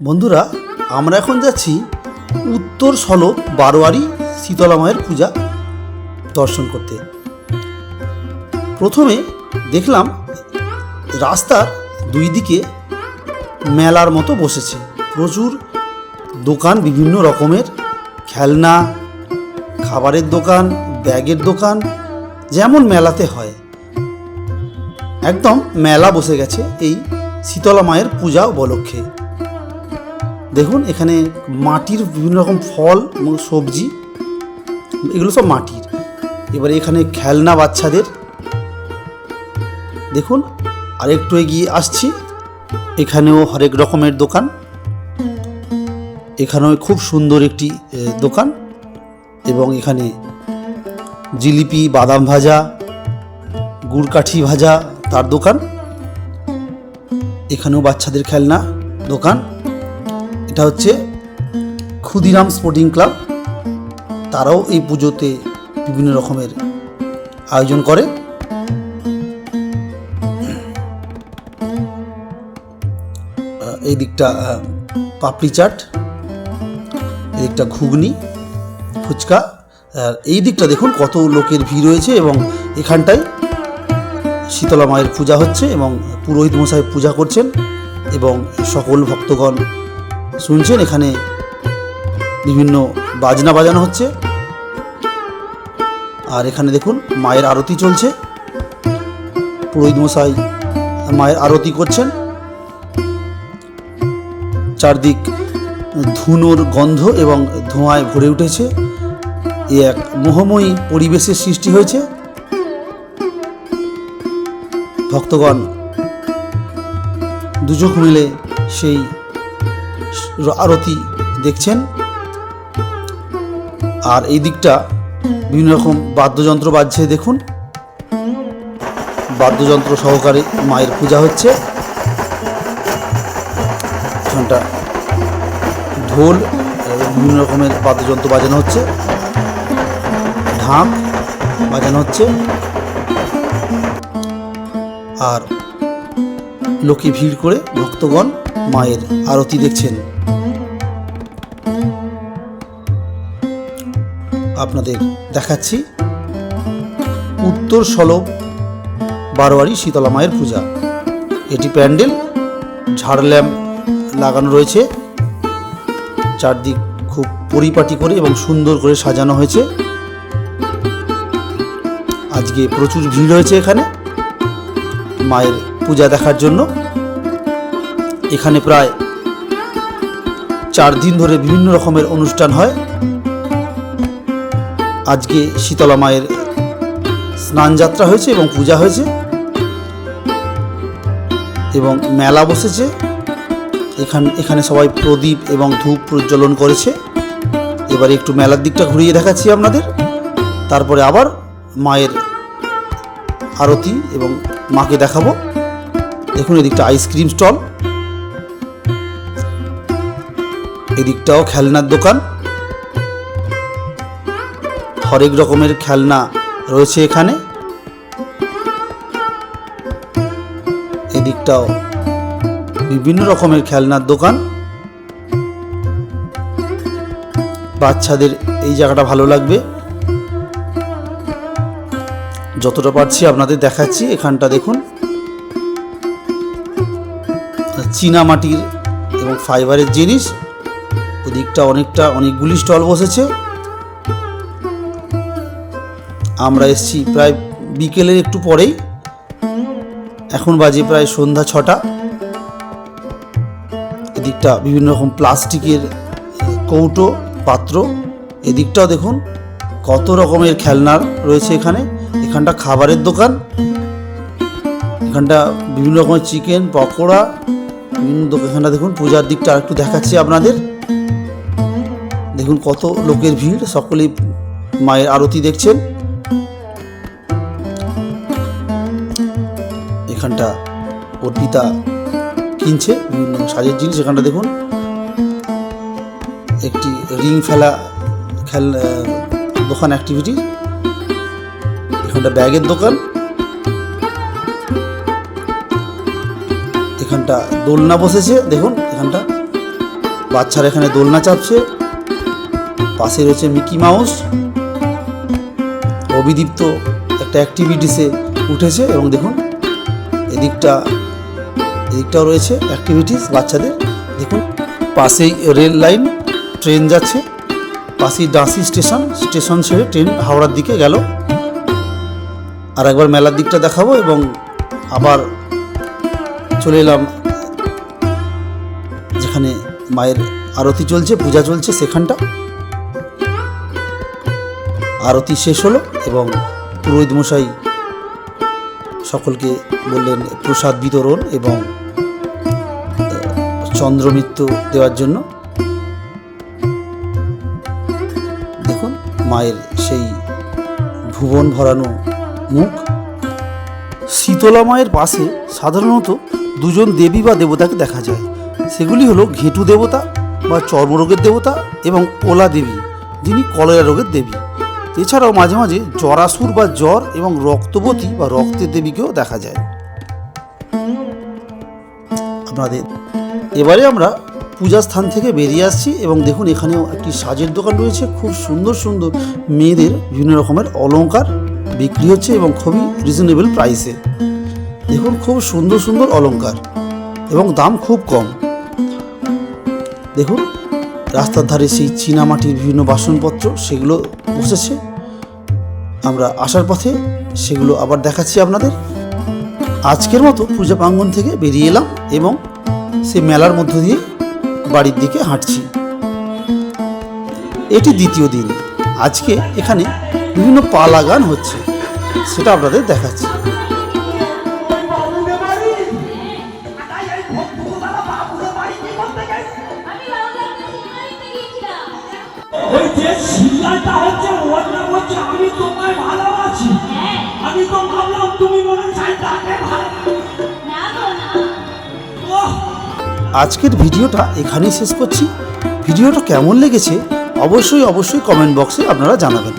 বন্ধুরা, আমরা এখন যাচ্ছি উত্তর সলব বারোয়ারি শীতলা মায়ের পূজা দর্শন করতে। প্রথমে দেখলাম রাস্তার দুই দিকে মেলার মতো বসেছে। প্রচুর দোকান, বিভিন্ন রকমের খেলনা, খাবারের দোকান, ব্যাগের দোকান, যেমন মেলাতে হয়। একদম মেলা বসে গেছে এই শীতলা মায়ের পূজা উপলক্ষে। দেখুন, এখানে মাটির বিভিন্ন রকম ফল এবং সবজি, এগুলো সব মাটির। এবারে এখানে খেলনা বাচ্চাদের। দেখুন আর একটু এগিয়ে আসছি। এখানেও হরেক রকমের দোকান। এখানেও খুব সুন্দর একটি দোকান এবং এখানে জিলিপি, বাদাম ভাজা, গুড়কাঠি ভাজা তার দোকান। এখানেও বাচ্চাদের খেলনা দোকান। এটা হচ্ছে ক্ষুদিরাম স্পোর্টিং ক্লাব। তারাও এই পুজোতে বিভিন্ন রকমের আয়োজন করে। এই দিকটা পাপড়ি চাট, এই দিকটা ঘুগনি, ফুচকা। আর এই দিকটা দেখুন কত লোকের ভিড় রয়েছে এবং এখানটায় শীতলা মায়ের পূজা হচ্ছে এবং পুরোহিত মশাই পূজা করছেন এবং সকল ভক্তগণ শুনছেন এখানে বিভিন্ন বাজনা বাজানো হচ্ছে? আর এখানে দেখুন, মায়ের আরতি চলছে। পুরোহিত মশাই মায়ের আরতি করছেন। চারদিক ধুনোর গন্ধ এবং ধোঁয়ায় ভরে উঠেছে। এ এক মোহময়ী পরিবেশের সৃষ্টি হয়েছে। ভক্তগণ দুচোখ মিলে সেই আরতি দেখছেন। আর এই দিকটা বিভিন্ন রকম বাদ্যযন্ত্র বাজছে, দেখুন। বাদ্যযন্ত্র সহকারে মায়ের পূজা হচ্ছে। ঢোল বিভিন্ন রকমের বাদ্যযন্ত্র বাজানো হচ্ছে। ঢাক বাজানো হচ্ছে। আর লোকে ভিড় করে ভক্তগণ মায়ের আরতি দেখছেন। আপনাদের দেখাচ্ছি। উত্তর সলব বারোয়ারি শীতলা মায়ের পূজা। এটি প্যান্ডেল, ঝাড় ল্যাম্প লাগানো রয়েছে। চারদিক খুব পরিপাটি করে এবং সুন্দর করে সাজানো হয়েছে। আজকে প্রচুর ভিড় হয়েছে এখানে। মায়ের পূজা দেখার জন্য। এখানে প্রায় চার দিন ধরে বিভিন্ন রকমের অনুষ্ঠান হয়। আজকে শীতলা মায়ের স্নান যাত্রা হয়েছে এবং পূজা হয়েছে এবং মেলা বসেছে। এখান, এখানে সবাই প্রদীপ এবং ধূপ প্রজ্বলন করেছে। এবারে একটু মেলার দিকটা ঘুরিয়ে দেখাচ্ছি আপনাদের। তারপরে আবার মায়ের আরতি এবং মাকে দেখাবো। দেখুন এদিকটা আইসক্রিম স্টল এদিকটাও খেলনার দোকান। হরেক রকমের খেলনা রয়েছে এখানে। এদিকটাও বিভিন্ন রকমের খেলনার দোকান। বাচ্চাদের এই জায়গাটা ভালো লাগবে। যতটা পারছি আপনাদের দেখাচ্ছি, এখানটা দেখুন। চীনা মাটির এবং ফাইবারের জিনিস। ওদিকটা অনেকটা, অনেকগুলি স্টল বসেছে। আমরা এসছি প্রায় বিকেলের একটু পরেই। এখন বাজে প্রায় সন্ধ্যা ছটা। এদিকটা বিভিন্ন রকম প্লাস্টিকের কৌটো, পাত্র। এদিকটাও দেখুন, কত রকমের খেলনার রয়েছে এখানে। এখানটা খাবারের দোকান। এখানটা বিভিন্ন রকমের চিকেন, পকোড়া। বিভিন্ন দোকান, এখানটা দেখুন, পূজার দিকটা একটু দেখাচ্ছি আপনাদের। দেখুন কত লোকের ভিড়, সকলেই মায়ের আরতি দেখছেন। এখানটা অর্পিতা কিনছে, বিভিন্ন সাজের জিনিস এখানটা দেখুন। একটি রিং ফেলা খেল দোকান অ্যাক্টিভিটি এখানটা ব্যাগের দোকান। এখানটা দোলনা বসেছে, দেখুন এখানটা। বাচ্চারা এখানে দোলনা চাপছে। পাশে রয়েছে মিকি মাউস। অভিদীপ্ত একটা অ্যাক্টিভিটিসে উঠেছে এবং দেখুন, এদিকটা, এদিকটাও রয়েছে অ্যাক্টিভিটিস বাচ্চাদের। দেখুন, পাশেই রেল লাইন, ট্রেন যাচ্ছে, পাশেই ডাঁসি স্টেশন স্টেশন ছেড়ে ট্রেন হাওড়ার দিকে গেল। আর একবার মেলার দিকটা দেখাবো এবং আবার চলে এলাম যেখানে মায়ের আরতি চলছে, পূজা চলছে সেখানটা। আরতি শেষ হলো এবং পুরোহিত মশাই সকলকে বললেন, প্রসাদ বিতরণ এবং চন্দ্রমিত্র দেওয়ার জন্য। দেখুন, মায়ের সেই ভুবন ভরানো মুখ। শীতলা মায়ের পাশে সাধারণত দুজন দেবী বা দেবতাকে দেখা যায়। সেগুলি হলো ঘেটু দেবতা বা চর্মরোগের দেবতা এবং ওলা দেবী, যিনি কলেরা রোগের দেবী। এছাড়াও মাঝে মাঝে জরাসুর বা জ্বর এবং রক্তবতী বা রক্তের দেবীকেও দেখা যায়। আপনাদের, এবারে আমরা পূজা স্থান থেকে বেরিয়ে আসছি এবং দেখুন এখানেও একটি সাজের দোকান রয়েছে। খুব সুন্দর সুন্দর মেয়েদের বিভিন্ন রকমের অলঙ্কার বিক্রি হচ্ছে এবং খুবই রিজনেবল প্রাইসে দেখুন খুব সুন্দর সুন্দর অলঙ্কার এবং দাম খুব কম। দেখুন, রাস্তার ধারে সেই চীনামাটির বিভিন্ন বাসনপত্র, সেগুলো বসেছে। আমরা আসার পথে সেগুলো আবার দেখাচ্ছি আপনাদের। আজকের মতো পূজা প্রাঙ্গণ থেকে বেরিয়ে এলাম এবং সে মেলার মধ্য দিয়ে বাড়ির দিকে হাঁটছি। এটি দ্বিতীয় দিন। আজকে এখানে বিভিন্ন পালা গান হচ্ছে, সেটা আপনাদের দেখাচ্ছি। ওই যে সিরিয়ালটা হচ্ছে ওর নাম হচ্ছে আমি তোমায় ভালোবাসি। হ্যাঁ। আমি তো ভাবলাম তুমি মনে তাকে ভালো না গো না। ওহ। আজকের ভিডিওটা এখানেই শেষ করছি। ভিডিওটা কেমন লেগেছে অবশ্যই অবশ্যই কমেন্ট বক্সে আপনারা জানাবেন।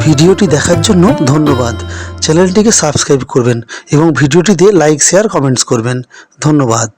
ভিডিওটি দেখার জন্য ধন্যবাদ। চ্যানেলটিকে সাবস্ক্রাইব করবেন এবং ভিডিওটিতে লাইক শেয়ার কমেন্টস করবেন। ধন্যবাদ।